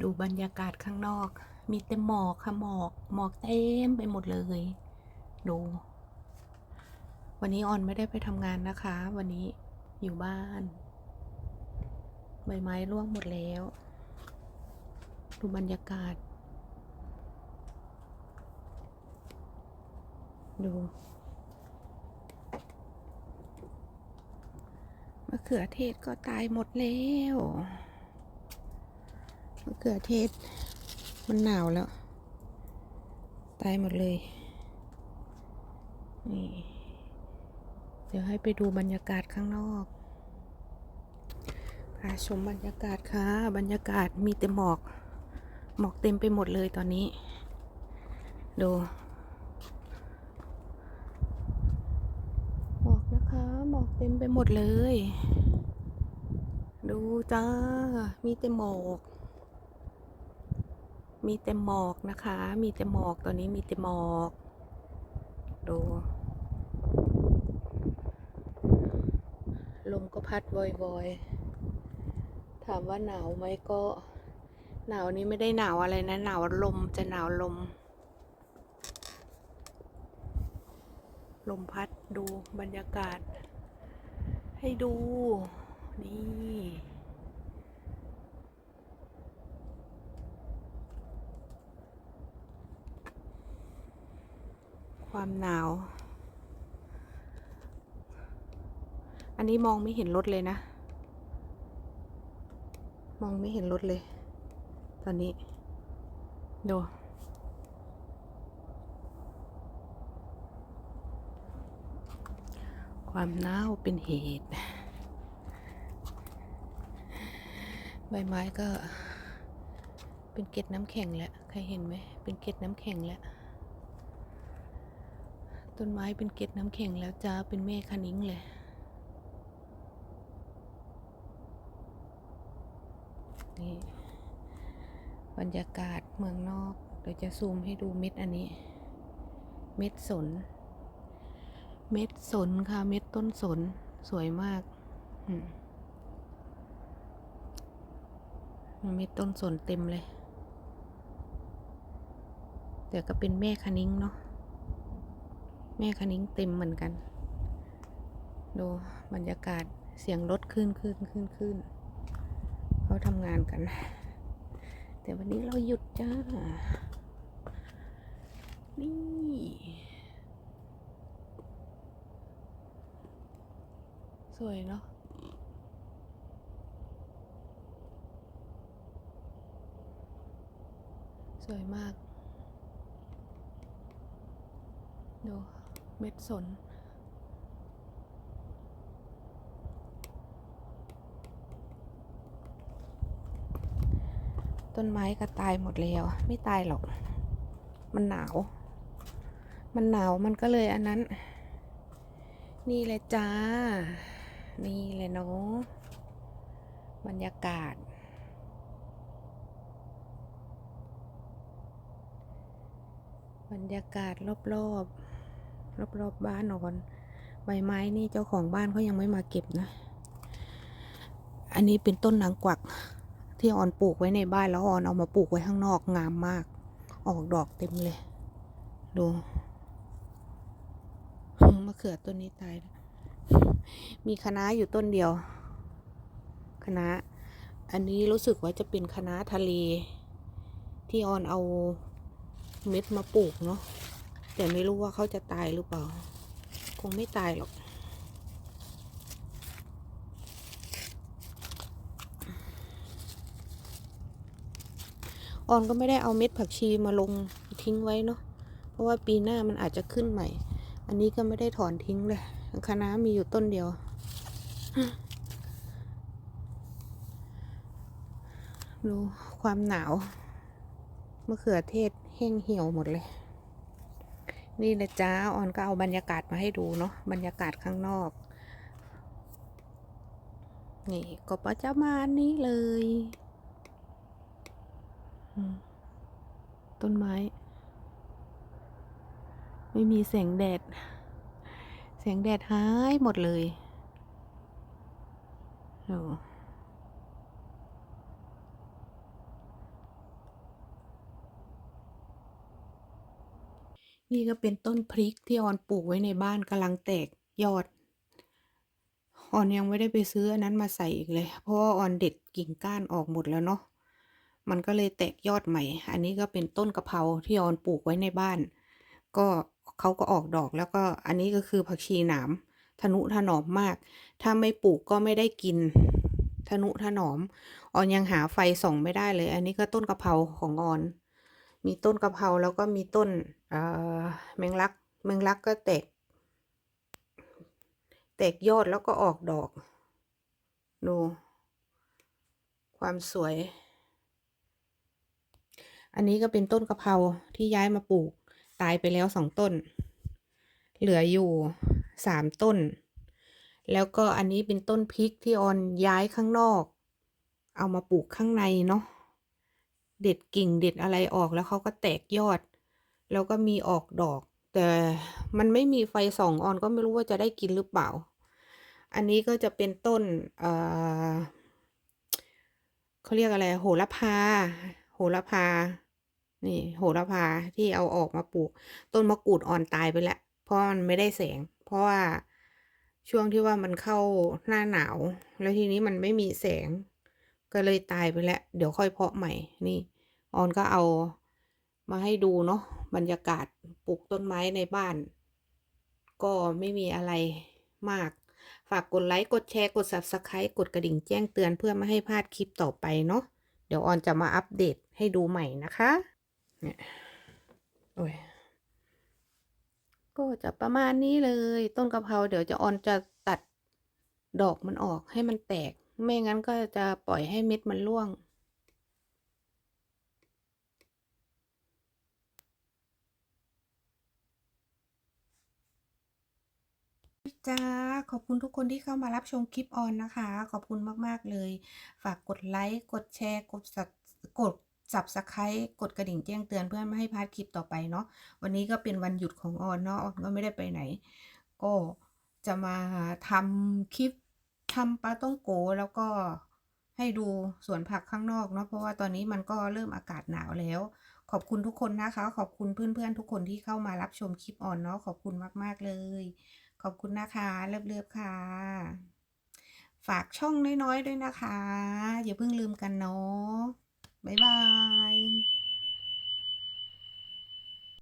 ดูบรรยากาศข้างนอก มีแต่หมอกค่ะหมอกหมอกเต็มไปหมดเลย ดู วันนี้ออนไม่ได้ไปทำงานนะคะ วันนี้อยู่บ้าน ใบไม้ร่วงหมดแล้ว ดูบรรยากาศ ดูมะเขือเทศก็ตายหมดแล้ว มะเขือเทศ มันหนาวแล้ว ตายหมดเลย นี่ เดี๋ยวให้ไปดูบรรยากาศข้างนอกพาชมบรรยากาศค่ะ บรรยากาศมีแต่หมอก หมอกเต็มไปหมดเลยตอนนี้ ดูหมอกนะคะหมอกเต็มไปหมดเลย ดูจ้า มีแต่หมอก มีแต่หมอกนะคะ มีแต่หมอกตอนนี้มีแต่หมอก ดู ลมก็พัดวอยๆ ถามว่าหนาวไหมก็ หนาวนี้ไม่ได้หนาวอะไรนะ หนาวลมจะหนาวลม ลมพัดดูบรรยากาศ ให้ดู นี่ ความหนาว อันนี้มองไม่เห็นรถเลยนะ มองไม่เห็นรถเลย ตอนนี้ ดู ความหนาวเป็นเหตุ ใบไม้ก็เป็นเกล็ดน้ำแข็งแล้ว ใครเห็นไหม เป็นเกล็ดน้ำแข็งแล้ว ต้นไม้เป็นเกล็ดน้ำแข็งแล้วจ้าเป็นแม่คะนิ้งเลยนี่บรรยากาศเมืองนอกเดี๋ยวจะซูมให้ดูเม็ดอันนี้ เม็ดสน เม็ดสนค่ะเม็ดต้นสนสวยมากเม็ดต้นสนเต็มเลย แต่ก็เป็นแม่คะนิ้งเนาะ แม่คะนิ้งเต็มเหมือนกัน ดูบรรยากาศเสียงรถขึ้นขึ้นขึ้นขึ้นเขาทำงานกัน แต่วันนี้เราหยุดจ้า นี่ สวยเนาะสวยมาก ดู เม็ดสน ต้นไม้ก็ตายหมดแล้ว ไม่ตายหรอก มันหนาว มันหนาวมันก็เลยอันนั้น นี่เลยจ้า นี่เลยเนาะบรรยากาศบรรยากาศรอบรอบ รอบรอบๆบ้านนอนใบไม้นี่เจ้าของบ้านเขายังไม่มาเก็บนะ อันนี้เป็นต้นนางกวักที่ออนปลูกไว้ในบ้านแล้วออนเอามาปลูกไว้ข้างนอกงามมาก ออกดอกเต็มเลย ดูมะเขือต้นนี้ตาย มีคะน้าอยู่ต้นเดียวคะน้าอันนี้รู้สึกว่าจะเป็นคะน้าทะเล ที่ออนเอาเม็ดมาปลูกเนาะ แต่ไม่รู้ว่าเขาจะตายหรือเปล่า คงไม่ตายหรอก ออนก็ไม่ได้เอาเม็ดผักชีมาลงทิ้งไว้เนาะ เพราะว่าปีหน้ามันอาจจะขึ้นใหม่ อันนี้ก็ไม่ได้ถอนทิ้งเลยคะน้ามีอยู่ต้นเดียว ดูความหนาวมะเขือเทศแห้งเหี่ยวหมดเลย นี่นะจ้าออนก็เอาบรรยากาศมาให้ดูเนาะบรรยากาศข้างนอก นี่ก็ประจะมาณนี้เลย ต้นไม้ ไม่มีแสงแดด แสงแดดหายหมดเลยโอ้ นี่ก็เป็นต้นพริกที่ออนปลูกไว้ในบ้านกำลังแตกยอด ออนยังไม่ได้ไปซื้ออันนั้นมาใส่อีกเลย เพราะว่าออนเด็ดกิ่งก้านออกหมดแล้วเนาะ มันก็เลยแตกยอดใหม่ อันนี้ก็เป็นต้นกะเพราที่ออนปลูกไว้ในบ้าน ก็เขาก็ออกดอกแล้วก็อันนี้ก็คือผักชีหนามทนุถนอมมาก ถ้าไม่ปลูกก็ไม่ได้กินทนุถนอม ออนยังหาไฟส่องไม่ได้เลย อันนี้ก็ต้นกะเพราของออน มีต้นกะเพราแล้วก็มีต้น เมงลักแมงลักก็แตก แตกยอดแล้วก็ออกดอก ดู ความสวย อันนี้ก็เป็นต้นกะเพราที่ย้ายมาปลูก ตายไปแล้วสองต้น เหลืออยู่สามต้น แล้วก็อันนี้เป็นต้นพริกที่ออนย้ายข้างนอก เอามาปลูกข้างในเนาะเด็ดกิ่งเด็ดอะไรออกแล้วเขาก็แตกยอด แล้วก็มีออกดอก แต่มันไม่มีไฟส่องออนก็ไม่รู้ว่าจะได้กินหรือเปล่า อันนี้ก็จะเป็นต้นเเขาเรียกอะไร โหระพา โหระพา นี่โหระพาที่เอาออกมาปลูก ต้นมะกรูดอ่อนตายไปแล้ว เพราะมันไม่ได้แสง เพราะว่าช่วงที่ว่ามันเข้าหน้าหนาว แล้วทีนี้มันไม่มีแสง ก็เลยตายไปแล้ว เดี๋ยวค่อยเพาะใหม่ นี่ ออนก็เอา มาให้ดูเนาะบรรยากาศปลูกต้นไม้ในบ้าน ก็ไม่มีอะไรมาก ฝากกดไลค์ กดแชร์ กด Subscribe กดกระดิ่งแจ้งเตือนเพื่อไม่ให้พลาดคลิปต่อไปเนาะเดี๋ยวออนจะมาอัปเดตให้ดูใหม่นะคะเนี่ยโอ้ยก็จะประมาณนี้เลย ต้นกะเพราเดี๋ยวจะออนจะตัดดอกมันออกให้มันแตก ไม่งั้นก็จะปล่อยให้เม็ดมันร่วง จ้าขอบคุณทุกคนที่เข้ามารับชมคลิปออนนะคะ ขอบคุณมากๆเลย ฝากกดไลค์ กดแชร์ กดสับกด Subscribe กดกระดิ่งแจ้งเตือนเพื่อไม่ให้พลาดคลิปต่อไปเนาะ วันนี้ก็เป็นวันหยุดของออนเนาะ ออนก็ไม่ได้ไปไหน ก็จะมาทำคลิปทำปลาต้องโกแล้วก็ให้ดูสวนผักข้างนอกเนาะ เพราะว่าตอนนี้มันก็เริ่มอากาศหนาวแล้ว ขอบคุณทุกคนนะคะ ขอบคุณเพื่อนๆทุกคนที่เข้ามารับชมคลิปออนเนาะ ขอบคุณมากๆเลย ขอบคุณนะคะเลิฟๆค่ะ ฝากช่องน้อยๆด้วยนะคะ อย่าเพิ่งลืมกันเนาะบ๊ายบาย